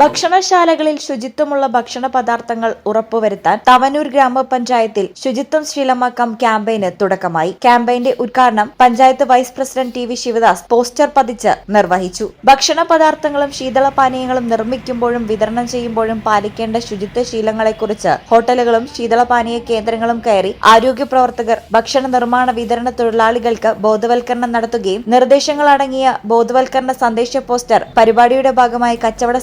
ഭക്ഷണശാലകളിൽ ശുചിത്വമുള്ള ഭക്ഷണ പദാർത്ഥങ്ങൾ ഉറപ്പുവരുത്താൻ തവനൂർ ഗ്രാമപഞ്ചായത്തിൽ ശുചിത്വം ശീലമാക്കാം ക്യാമ്പയിന് തുടക്കമായി. ക്യാമ്പയിന്റെ ഉദ്ഘാടനം panchayat vice president T V Sivadas poster പതിച്ച് നിർവഹിച്ചു. ഭക്ഷണ പദാർത്ഥങ്ങളും ശീതളപാനീയങ്ങളും നിർമ്മിക്കുമ്പോഴും വിതരണം ചെയ്യുമ്പോഴും പാലിക്കേണ്ട ശുചിത്വ ശീലങ്ങളെക്കുറിച്ച് ഹോട്ടലുകളും ശീതളപാനീയ കേന്ദ്രങ്ങളും കയറി ആരോഗ്യ പ്രവർത്തകർ ഭക്ഷണ നിർമ്മാണ വിതരണ തൊഴിലാളികൾക്ക് ബോധവൽക്കരണം നടത്തുകയും നിർദ്ദേശങ്ങളടങ്ങിയ ബോധവൽക്കരണ സന്ദേശ പോസ്റ്റർ പരിപാടിയുടെ ഭാഗമായി കച്ചവട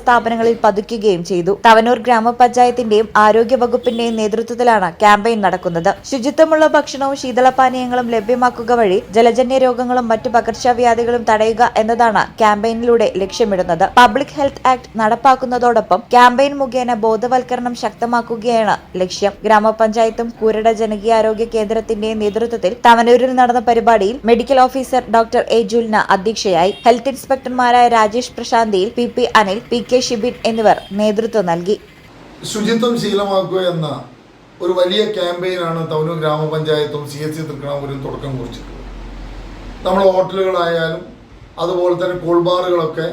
സ്ഥാപനങ്ങളിൽ പതിക്കുകയും ചെയ്തു. തവനൂർ ഗ്രാമപഞ്ചായത്തിന്റെയും ആരോഗ്യ വകുപ്പിന്റെയും നേതൃത്വത്തിലാണ് ക്യാമ്പയിൻ നടക്കുന്നത്. ശുചിത്വമുള്ള ഭക്ഷണവും ശീതളപാനീയങ്ങളും ലഭ്യമാക്കുക വഴി ജലജന്യ രോഗങ്ങളും മറ്റു പകർച്ചവ്യാധികളും തടയുക എന്നതാണ് ക്യാമ്പയിനിലൂടെ ലക്ഷ്യമിടുന്നത്. പബ്ലിക് ഹെൽത്ത് ആക്ട് നടപ്പാക്കുന്നതോടൊപ്പം ക്യാമ്പയിൻ മുഖേന ബോധവൽക്കരണം ശക്തമാക്കുകയാണ് ലക്ഷ്യം. ഗ്രാമപഞ്ചായത്തും കൂരട ജനകീയാരോഗ്യ കേന്ദ്രത്തിന്റെയും നേതൃത്വത്തിൽ തവനൂരിൽ നടന്ന പരിപാടിയിൽ medical officer doctor A Julna അധ്യക്ഷയായി. ഹെൽത്ത് ഇൻസ്പെക്ടർമാരായ Rajesh പ്രശാന്തിയിൽ P P Anil P K Shibin എന്നിവർ നേതൃത്വം നൽകി. ശുചിത്വം ശീലമാക്കുക എന്ന ഒരു വലിയ ക്യാമ്പയിനാണ് തവനൂർ ഗ്രാമപഞ്ചായത്തും സി എസ് സി തൃക്കണാപുരം തുടക്കം കുറിച്ചിട്ടുള്ളത് നമ്മൾ ഹോട്ടലുകളായാലും അതുപോലെ തന്നെ കൂൾബാറുകളൊക്കെ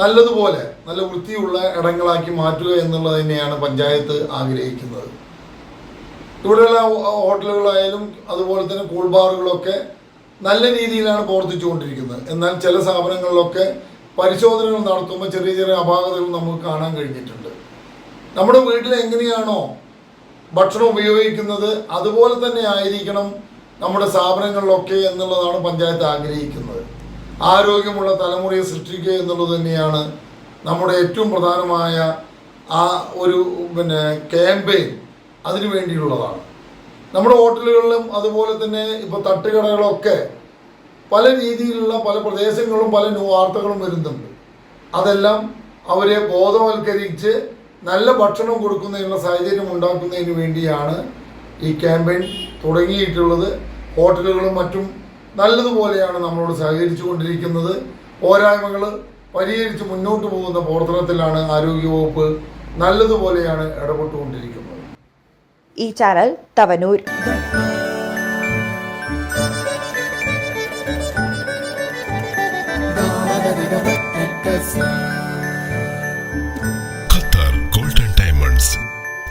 നല്ലതുപോലെ നല്ല വൃത്തിയുള്ള ഇടങ്ങളാക്കി മാറ്റുക എന്നുള്ളത് തന്നെയാണ് പഞ്ചായത്ത് ആഗ്രഹിക്കുന്നത്. ഇവിടെയുള്ള ഹോട്ടലുകളായാലും അതുപോലെ തന്നെ കൂൾബാറുകളൊക്കെ നല്ല രീതിയിലാണ് പ്രവർത്തിച്ചുകൊണ്ടിരിക്കുന്നത്. എന്നാൽ ചില സ്ഥാപനങ്ങളിലൊക്കെ പരിശോധനകൾ നടത്തുമ്പോൾ ചെറിയ ചെറിയ അപാകതകൾ നമുക്ക് കാണാൻ കഴിഞ്ഞിട്ടുണ്ട്. നമ്മുടെ വീട്ടിൽ എങ്ങനെയാണോ ഭക്ഷണം ഉപയോഗിക്കുന്നത് അതുപോലെ തന്നെ ആയിരിക്കണം നമ്മുടെ സ്ഥാപനങ്ങളിലൊക്കെ എന്നുള്ളതാണ് പഞ്ചായത്ത് ആഗ്രഹിക്കുന്നത്. ആരോഗ്യമുള്ള തലമുറയെ സൃഷ്ടിക്കുക എന്നുള്ളത് തന്നെയാണ് നമ്മുടെ ഏറ്റവും പ്രധാനമായ ആ ഒരു പിന്നെ ക്യാമ്പയിൻ അതിനു വേണ്ടിയുള്ളതാണ്. നമ്മുടെ ഹോട്ടലുകളിലും അതുപോലെ തന്നെ ഇപ്പോൾ തട്ടുകടകളൊക്കെ പല രീതിയിലുള്ള പല പ്രദേശങ്ങളും പല വാർത്തകളും വരുന്നുണ്ട്. അതെല്ലാം അവരെ ബോധവൽക്കരിച്ച് നല്ല ഭക്ഷണം കൊടുക്കുന്നതിനുള്ള സാഹചര്യം ഉണ്ടാക്കുന്നതിന് വേണ്ടിയാണ് ഈ ക്യാമ്പയിൻ തുടങ്ങിയിട്ടുള്ളത്. ഹോട്ടലുകളും മറ്റും നല്ലതുപോലെയാണ് നമ്മളോട് സഹകരിച്ചു കൊണ്ടിരിക്കുന്നത് പോരായ്മകൾ പരിഹരിച്ച് മുന്നോട്ട് പോകുന്ന പ്രവർത്തനത്തിലാണ് ആരോഗ്യവകുപ്പ് നല്ലതുപോലെയാണ് ഇടപെട്ടുകൊണ്ടിരിക്കുന്നത്. ഈ channel Thavanur.